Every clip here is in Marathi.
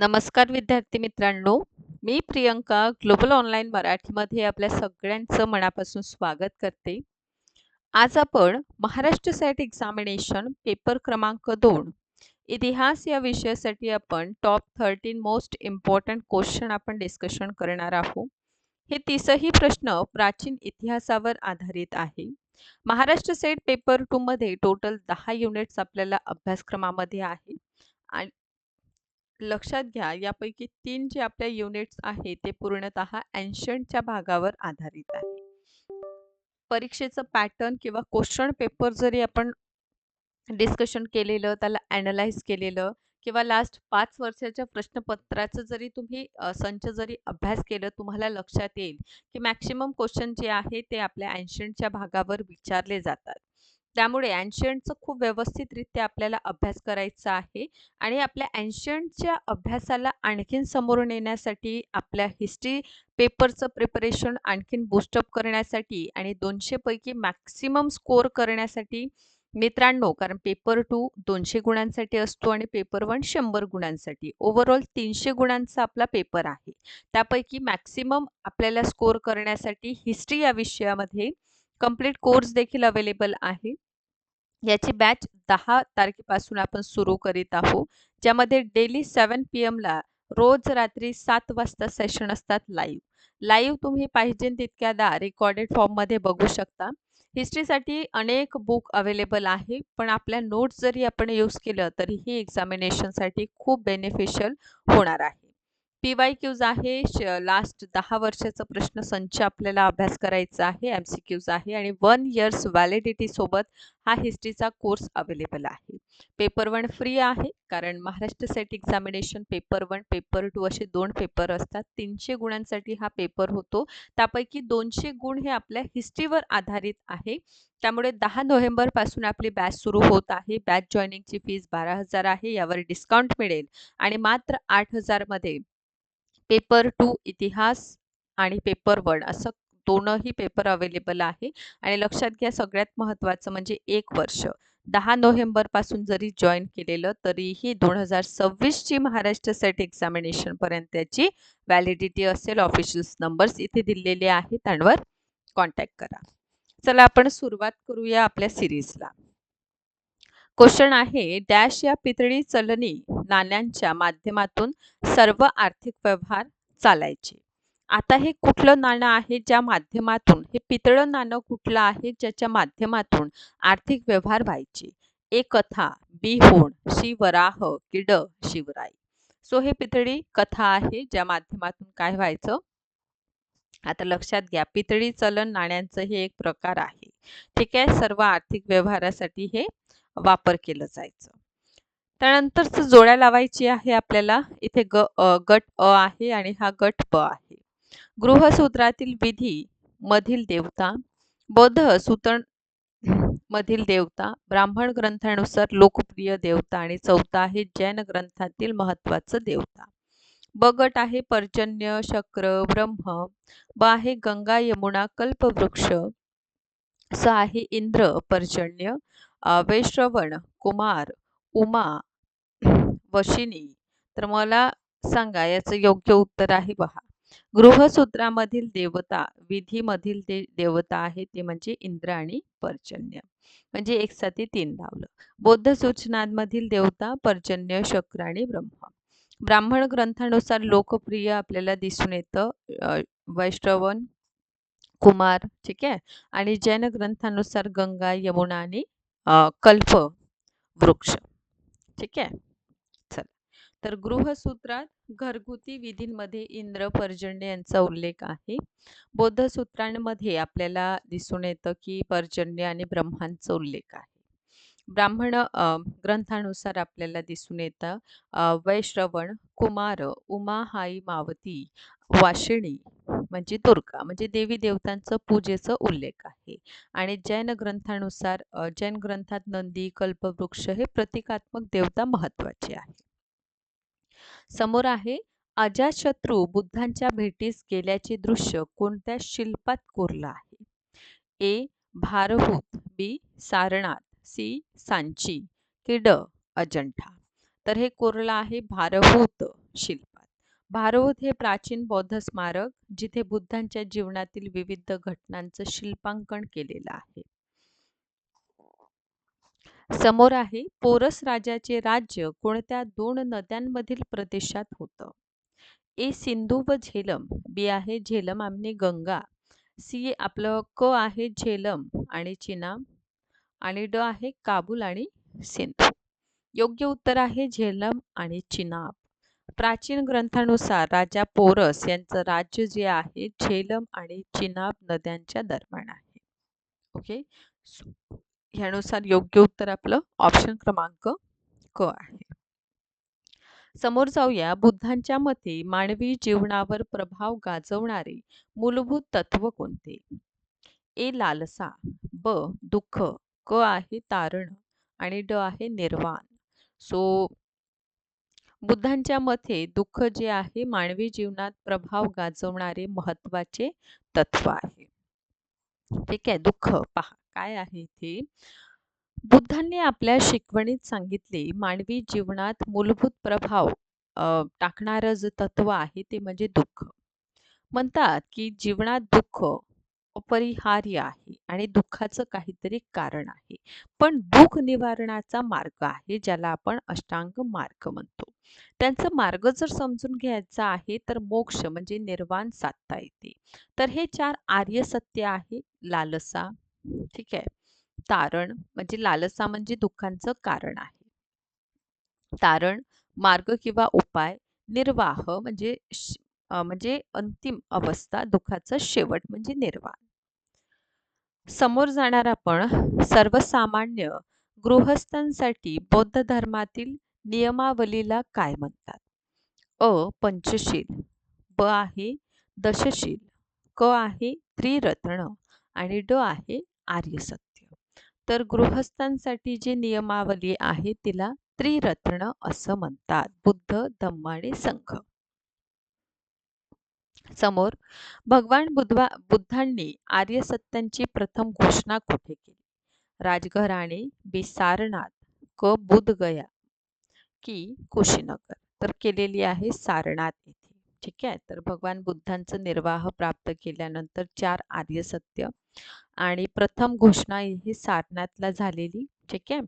नमस्कार विद्यार्थी मित्रांनो मी प्रियंका ग्लोबल ऑनलाईन मराठीमध्ये आपल्या सगळ्यांचं मनापासून स्वागत करते. आज आपण महाराष्ट्र सेट एक्झामिनेशन पेपर क्रमांक दोन इतिहास या विषयासाठी आपण top thirteen most important question आपण डिस्कशन करणार आहोत. हे तीसही प्रश्न प्राचीन इतिहासावर आधारित आहे. महाराष्ट्र सेट पेपर टूमध्ये टोटल दहा युनिट्स आपल्याला अभ्यासक्रमामध्ये आहे. आणि लक्षात घ्या यापैकी तीन जे आपल्या युनिट्स आहे ते पूर्णतः अँशंटच्या भागावर आधारित आहे. परीक्षेचं पॅटर्न किंवा क्वेश्चन पेपर जरी आपण डिस्कशन केलेलं त्याला अॅनलाइज केलेलं किंवा लास्ट पाच वर्षाच्या प्रश्नपत्राचं जरी तुम्ही संच जरी अभ्यास केलं तुम्हाला लक्षात येईल की मॅक्सिमम क्वेश्चन जे आहे ते आपल्या अँशंटच्या भागावर विचारले जातात. त्यामुळे अँशियंटचं खूप व्यवस्थितरित्या आपल्याला अभ्यास करायचा आहे. आणि आपल्या अँशियंटच्या अभ्यासाला आणखीन समोर नेण्यासाठी आपल्या हिस्ट्री पेपरचं प्रिपरेशन आणखीन बूस्टअप करण्यासाठी आणि दोनशेपैकी मॅक्सिमम स्कोअर करण्यासाठी मित्रांनो कारण पेपर टू दोनशे गुणांसाठी असतो आणि पेपर वन शंभर गुणांसाठी. ओव्हरऑल तीनशे गुणांचा आपला पेपर आहे. त्यापैकी मॅक्सिमम आपल्याला स्कोअर करण्यासाठी हिस्ट्री या विषयामध्ये कंप्लीट कोर्स देखील अवेलेबल आहे. याची बॅच दहा तारखेपासून आपण सुरू करीत आहोत. ज्यामध्ये डेली सेवन पी एमला रोज रात्री सात वाजता सेशन असतात लाईव्ह लाईव्ह तुम्ही पाहिजे तितक्यादा रेकॉर्डेड फॉर्ममध्ये बघू शकता. हिस्ट्रीसाठी अनेक बुक अवेलेबल आहे पण आपल्या नोट्स जरी आपण यूज केलं तरी ही एक्झामिनेशनसाठी खूप बेनिफिशियल होणार आहे. पी वाय क्यूज आहे. लास्ट दहा वर्षाचा प्रश्न संच आपल्याला अभ्यास करायचा आहे. एम सी क्यूज आहे आणि वन इयर्स व्हॅलिडिटी सोबत हा हिस्ट्रीचा कोर्स अवेलेबल आहे. पेपर वन फ्री आहे कारण Maharashtra SET examination paper one paper two असे दोन पेपर असतात. तीनशे गुणांसाठी हा पेपर होतो. त्यापैकी दोनशे गुण हे आपल्या हिस्ट्रीवर आधारित आहे. त्यामुळे दहा नोव्हेंबरपासून आपली बॅच सुरू होत आहे. बॅच जॉईनिंगची फीज बारा हजार आहे. यावर डिस्काउंट मिळेल. आणि मात्र आठ हजारमध्ये पेपर टू इतिहास आणि पेपर वन असं दोनही पेपर अवेलेबल आहे. आणि लक्षात घ्या सगळ्यात महत्त्वाचं म्हणजे एक वर्ष. दहा नोव्हेंबरपासून जरी जॉईन केलेलं तरीही दोन हजार सव्वीसची महाराष्ट्र सेट एक्झामिनेशनपर्यंतची व्हॅलिडिटी असेल ऑफिशियल्स नंबर्स इथे दिलेले आहेत त्यांवर कॉन्टॅक्ट करा. चला आपण सुरुवात करूया आपल्या सिरीजला क्वेश्चन आहे डॅश या पितळी चलनी नाण्यांच्या माध्यमातून सर्व आर्थिक व्यवहार चालायचे. आता हे कुठलं नाणं आहे ज्या माध्यमातून हे पितळं नाणं कुठलं आहे ज्याच्या माध्यमातून आर्थिक व्यवहार व्हायचे? ए कथा बी होण शिवराह किड शिवराई सो हे पितळी कथा आहे ज्या माध्यमातून काय व्हायचं? आता लक्षात घ्या पितळी चलन नाण्यांचं हे एक प्रकार आहे. ठीक आहे सर्व आर्थिक व्यवहारासाठी हे वापर केलं जायचं. त्यानंतर जोड्या लावायची आहे आपल्याला. इथे ग गट अ आहे आणि हा गट प आहे. गृहसूत्रातील विधी मधील देवता बौद्ध सूतन मधील देवता ब्राह्मण ग्रंथानुसार लोकप्रिय देवता आणि चौथा आहे जैन ग्रंथातील महत्वाचं देवता. ब गट आहे पर्जन्य शक्र ब्रह्म. ब आहे गंगा यमुना कल्पवृक्ष. स आहे इंद्र पर्जन्य. वैश्रवण कुमार उमा वशिनी. तर मला सांगा याचं योग्य उत्तर आहे पहा गृहसूत्रामधील देवता विधीमधील दे देवता आहे ते म्हणजे इंद्र आणि पर्जन्य. म्हणजे एक साथी तीन लावलं बौद्ध सूचनांमधील देवता पर्जन्य शक्र आणि ब्रह्म. ब्राह्मण ग्रंथानुसार लोकप्रिय आपल्याला दिसून येतं वैष्णवन कुमार ठीक आहे? आणि जैन ग्रंथानुसार गंगा यमुना आणि कल्प वृक्ष. ठीक आहे? चल. तर गृहसूत्रात घरगुती विधींमध्ये इंद्र पर्जन्य यांचा उल्लेख आहे. बौद्ध सूत्रांमध्ये आपल्याला दिसून येतं की पर्जन्य आणि ब्रह्मांचा उल्लेख आहे. ब्राह्मण ग्रंथानुसार आपल्याला दिसून येतं वैश्रवण कुमार उमा हाई मावती वाशिणी म्हणजे दुर्गा म्हणजे देवी देवतांचं पूजेचं उल्लेख आहे. आणि जैन ग्रंथानुसार जैन ग्रंथात नंदी कल्पवृक्ष हे प्रतिकात्मक देवता महत्त्वाचे आहे. समोर आहे अजाशत्रू बुद्धांच्या भेटीस गेल्याचे दृश्य कोणत्या शिल्पात कोरलं आहे? A Bharhut B Sarnath C Sanchi किड अजंठा. तर हे कोरलं आहे भारभूत शिल्प. भारभूत हे प्राचीन बौद्ध स्मारक जिथे बुद्धांच्या जीवनातील विविध घटनांचं शिल्पांकन केलेलं आहे. समोर आहे पोरस राजाचे राज्य कोणत्या दोन नद्यांमधील प्रदेशात होतं? ए सिंधू व झेलम बी आहे झेलम आणि गंगा सी आपलं क आहे झेलम आणि चिनाम आणि ड आहे काबूल आणि सिंधू. योग्य उत्तर आहे झेलम आणि चिनाब प्राचीन ग्रंथानुसार राजा पोरस यांचं राज्य जे आहे झेलम आणि चिनाब नद्यांच्या दरम्यान आहे. ओके? ह्यानुसार योग्य उत्तर आपलं ऑप्शन क्रमांक क आहे. समोर जाऊया. बुद्धांच्या मते मानवी जीवनावर प्रभाव गाजवणारे मूलभूत तत्व कोणते? ए लालसा ब दुःख क आहे तारण आणि ड आहे निर्वाण. सो बुद्धांच्या मते दुःख जे आहे मानवी जीवनात प्रभाव गाजवणारे महत्त्वाचे तत्व आहे. ठीक आहे दुःख. पहा काय आहे ते बुद्धांनी आपल्या शिकवणीत सांगितले मानवी जीवनात मूलभूत प्रभाव टाकणारं जे तत्व आहे ते म्हणजे दुःख. म्हणतात की जीवनात दुःख अपरिहार्य आहे आणि दुःखाचं काहीतरी कारण आहे. पण दुःख निवारणाचा मार्ग आहे ज्याला आपण अष्टांग मार्ग म्हणतो. त्यांचा मार्ग जर समजून घ्यायचा आहे तर मोक्ष म्हणजे निर्वाण साधता येते. तर हे चार आर्य सत्य आहे. लालसा ठीक आहे. तारण म्हणजे लालसा म्हणजे दुःखांचं कारण आहे. तारण मार्ग किंवा उपाय निर्वाह म्हणजे म्हणजे अंतिम अवस्था दुःखाचा शेवट म्हणजे निर्वाण. समोर जाणार आपण सर्वसामान्य गृहस्थांसाठी बौद्ध धर्मातील नियमावलीला काय म्हणतात? अ. पंचशील ब. आहे दशशील क. आहे त्रिरत्न आणि ड. आहे आर्यसत्य. तर गृहस्थांसाठी जी नियमावली आहे तिला त्रिरत्न असं म्हणतात. बुद्ध धम्म आणि संघ. समोर भगवान बुद्धवा बुद्धांनी आर्य सत्यांची प्रथम घोषणा कुठे केली? राजघराणे बी सारनाथ क बुधगया की कुशीनगर. तर केलेली आहे सारनाथ येथे. ठीक आहे? तर भगवान बुद्धांचं निर्वाह प्राप्त केल्यानंतर चार आर्य सत्य आणि प्रथम घोषणा ही सारनाथला झालेली. ठीक आहे?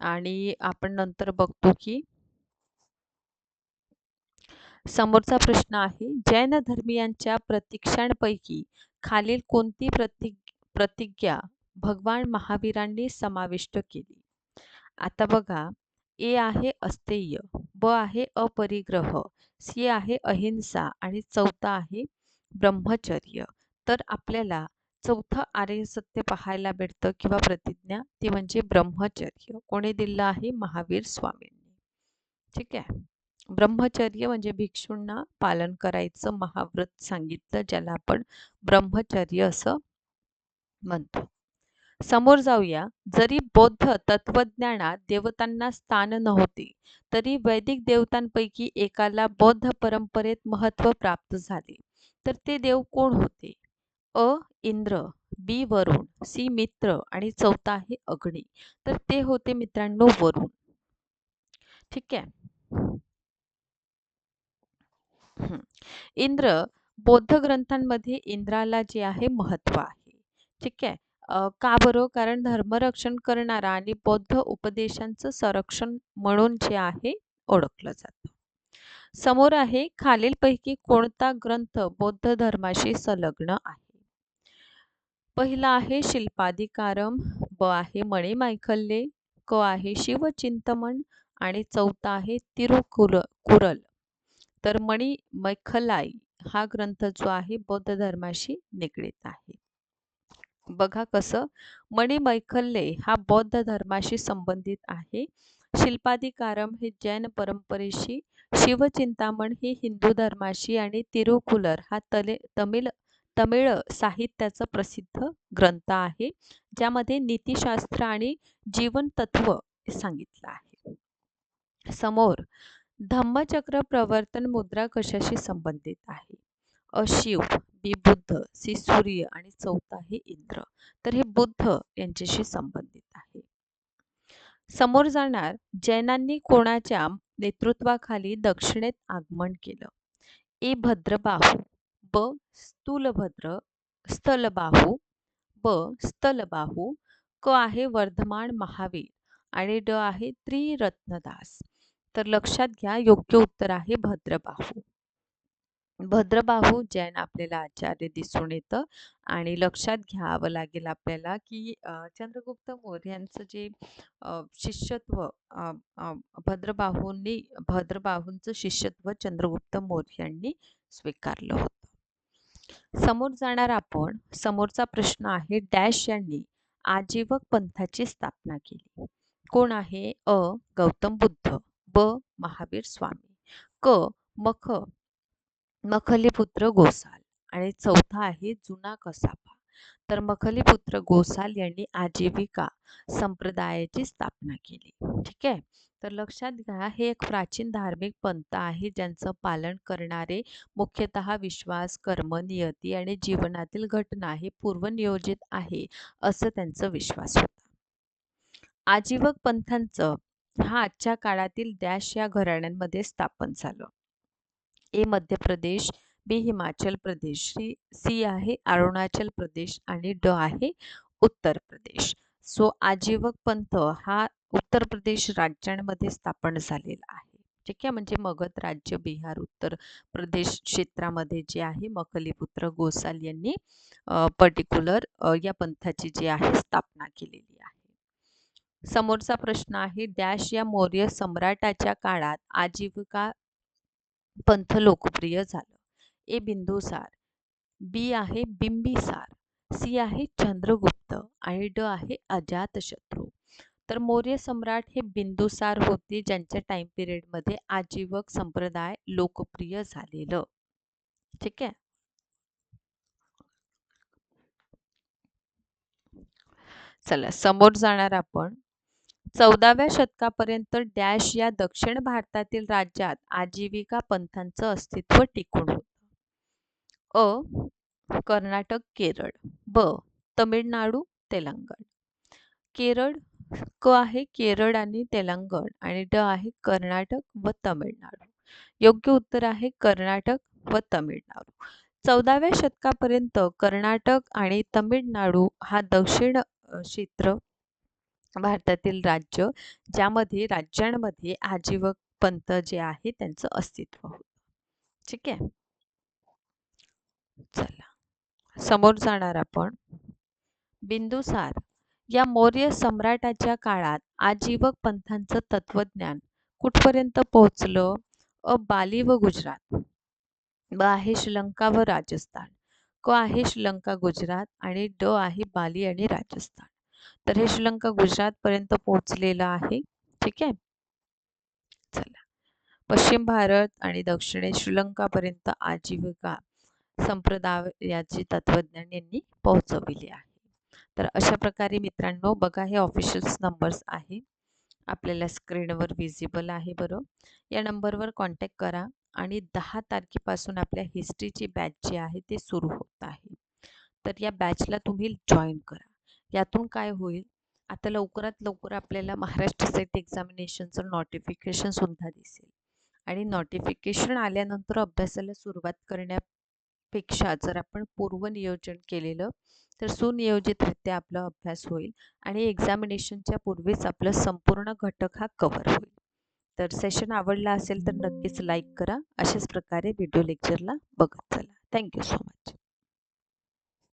आणि आपण नंतर बघतो की समोरचा प्रश्न आहे जैन धर्मियांच्या प्रतीक्षांपैकी खालील कोणती प्रति प्रतिज्ञा भगवान महावीरांनी समाविष्ट केली? आता बघा ए आहे अस्तेय ब आहे अपरिग्रह सी आहे अहिंसा आणि चौथा आहे ब्रह्मचर्य. तर आपल्याला चौथं आर्य सत्य पाहायला भेटतं किंवा प्रतिज्ञा? ती म्हणजे ब्रह्मचर्य. कोणी दिलं आहे? महावीर स्वामींनी. ठीक आहे? ब्रह्मचर्य म्हणजे भिक्षूंना पालन करायचं महाव्रत सांगितलं ज्याला आपण ब्रह्मचर्य असं म्हणतो. समोर जाऊया. जरी बौद्ध तत्वज्ञानात देवतांना स्थान नव्हते तरी वैदिक देवतांपैकी एकाला बौद्ध परंपरेत महत्त्व प्राप्त झाले. तर ते देव कोण होते? अ. इंद्र बी. वरुण सी. मित्र आणि चौथा आहे अग्नी. तर ते होते मित्रांनो वरुण. ठीक आहे? इंद्र बौद्ध ग्रंथांमध्ये इंद्राला जे आहे महत्त्व आहे. ठीक आहे? का बरं? कारण धर्मरक्षण करणारा आणि बौद्ध उपदेशांचं संरक्षण म्हणून जे आहे ओळखलं जातं. समोर आहे खालीलपैकी कोणता ग्रंथ बौद्ध धर्माशी संलग्न आहे? पहिला आहे शिल्पाधिकारम ब आहे मणिमायखल्ले क आहे शिवचिंतमन आणि चौथा आहे तिरुकुर कुरल. तर मणी मैखलाई हा ग्रंथ जो आहे बौद्ध धर्माशी निगडीत आहे. बघा कसं मणी मैखल्ले हा बौद्ध धर्माशी संबंधित आहे. शिल्पाधिकारम हे जैन परंपरेशी शिवचिंतामण ही हिंदू धर्माशी आणि तिरुकुलर हा तले तमिळ तमिळ साहित्याचा प्रसिद्ध ग्रंथ आहे ज्यामध्ये नीतिशास्त्र आणि जीवन तत्व सांगितलं आहे. समोर धम्मचक्र प्रवर्तन मुद्रा कशाशी संबंधित आहे? अशिव बी बुद्ध सी सूर्य आणि चौथा हे इंद्र. तर हे बुद्ध यांच्याशी संबंधित आहे. समोर जाणार जैनांनी कोणाच्या नेतृत्वाखाली दक्षिणेत आगमन केलं? ए भद्रबाहू ब स्थूलभद्र स्थलबाहू ब स्थलबाहू क आहे वर्धमान महावीर आणि ड आहे त्रिरत्नदास. तर लक्षात घ्या योग्य उत्तर आहे भद्रबाहू. भद्रबाहू जैन आपल्याला आचार्य दिसून येतं आणि लक्षात घ्यावं लागेल आपल्याला की चंद्रगुप्त मौर्यांचं जे शिष्यत्व भद्रबाहूंनी भद्रबाहूंचं शिष्यत्व चंद्रगुप्त मौर्यांनी स्वीकारलं होतं. समोर जाणार आपण समोरचा प्रश्न आहे डॅश यांनी आजीवक पंथाची स्थापना केली. कोण आहे? अ गौतम बुद्ध. ब. महावीर स्वामी. क. मख. मखलीपुत्र गोसाल. आणि चौथा आहे जुना कसाबा तर मखलीपुत्र गोसाल यांनी आजीविका संप्रदायाची स्थापना केली. ठीक आहे? तर लक्षात घ्या हे एक प्राचीन धार्मिक पंथ आहे ज्यांचं पालन करणारे मुख्यतः विश्वास कर्म नियती आणि जीवनातील घटना हे पूर्वनियोजित आहे असं त्यांचा विश्वास होता. आजीवक पंथांचं हा आजच्या काळातील डॅश या घराण्यांमध्ये स्थापन झालं. A Madhya Pradesh B Himachal Pradesh C C आहे अरुणाचल प्रदेश आणि ड आहे उत्तर प्रदेश. सो आजीवक पंथ हा उत्तर प्रदेश राज्यांमध्ये स्थापन झालेला आहे. ठीक आहे? म्हणजे मगध राज्य बिहार उत्तर प्रदेश क्षेत्रामध्ये जे आहे मकलीपुत्र गोसाल यांनी पर्टिक्युलर या पंथाची जी आहे स्थापना केलेली आहे. समोरचा प्रश्न आहे डॅश या मौर्य सम्राटाच्या काळात आजीविका पंथ लोकप्रिय झालं. ए बिंदुसार बी आहे बिंबिसार सी आहे चंद्रगुप्त. आणि ड आहे अजातशत्रू तर मौर्य सम्राट हे बिंदुसार होते ज्यांच्या टाइम पिरियडमध्ये आजीवक संप्रदाय लोकप्रिय झालेलं. ठीक आहे? चला समोर जाणार आपण. चौदाव्या शतकापर्यंत डॅश या दक्षिण भारतातील राज्यात आजीविका पंथांचं अस्तित्व टिकून होत. अ कर्नाटक केरळ. ब तमिळनाडू तेलंगण. केरळ क आहे केरळ आणि तेलंगण आणि ड आहे कर्नाटक व तमिळनाडू. योग्य उत्तर आहे कर्नाटक व तमिळनाडू. चौदाव्या शतकापर्यंत कर्नाटक आणि तमिळनाडू हा दक्षिण क्षेत्र भारतातील राज्य ज्यामध्ये राज्यांमध्ये आजीवक पंत जे आहे त्यांचं अस्तित्व होत. ठीक आहे? चला. समोर जाणार आपण. बिंदुसार. या मौर्य सम्राटाच्या काळात आजीवक पंथांचं तत्वज्ञान कुठपर्यंत पोहोचलं? अ बाली व गुजरात. ब आहे श्रीलंका व राजस्थान. क आहे श्रीलंका गुजरात आणि ड आहे बाली आणि राजस्थान. तर हे श्रीलंका गुजरातपर्यंत पोहोचलेलं आहे. ठीक आहे? चला. पश्चिम भारत आणि दक्षिणे श्रीलंकापर्यंत आजीविका संप्रदायाची तत्वज्ञान यांनी पोहोचविले आहे. तर अशा प्रकारे मित्रांनो बघा हे ऑफिशियल्स नंबर्स आहे. आपल्याला स्क्रीनवर विजिबल आहे बरं. या नंबरवर कॉन्टॅक्ट करा आणि दहा तारखेपासून आपल्या हिस्ट्रीची बॅच जी आहे ते सुरू होत आहे. तर या बॅचला तुम्ही जॉईन करा. यातून काय होईल? आता लवकरात लवकर आपल्याला महाराष्ट्र सेट एक्झामिनेशनचं नोटिफिकेशन सुद्धा दिसेल. आणि नोटिफिकेशन आल्यानंतर अभ्यासाला सुरुवात करण्यापेक्षा जर आपण पूर्वनियोजन केलेलं तर सुनियोजितरित्या आपला अभ्यास होईल आणि एक्झामिनेशनच्या पूर्वीच आपलं संपूर्ण घटक हा कव्हर होईल. तर सेशन आवडला असेल तर नक्कीच लाईक करा. अशाच प्रकारे व्हिडिओ लेक्चरला बघत चला. Thank you so much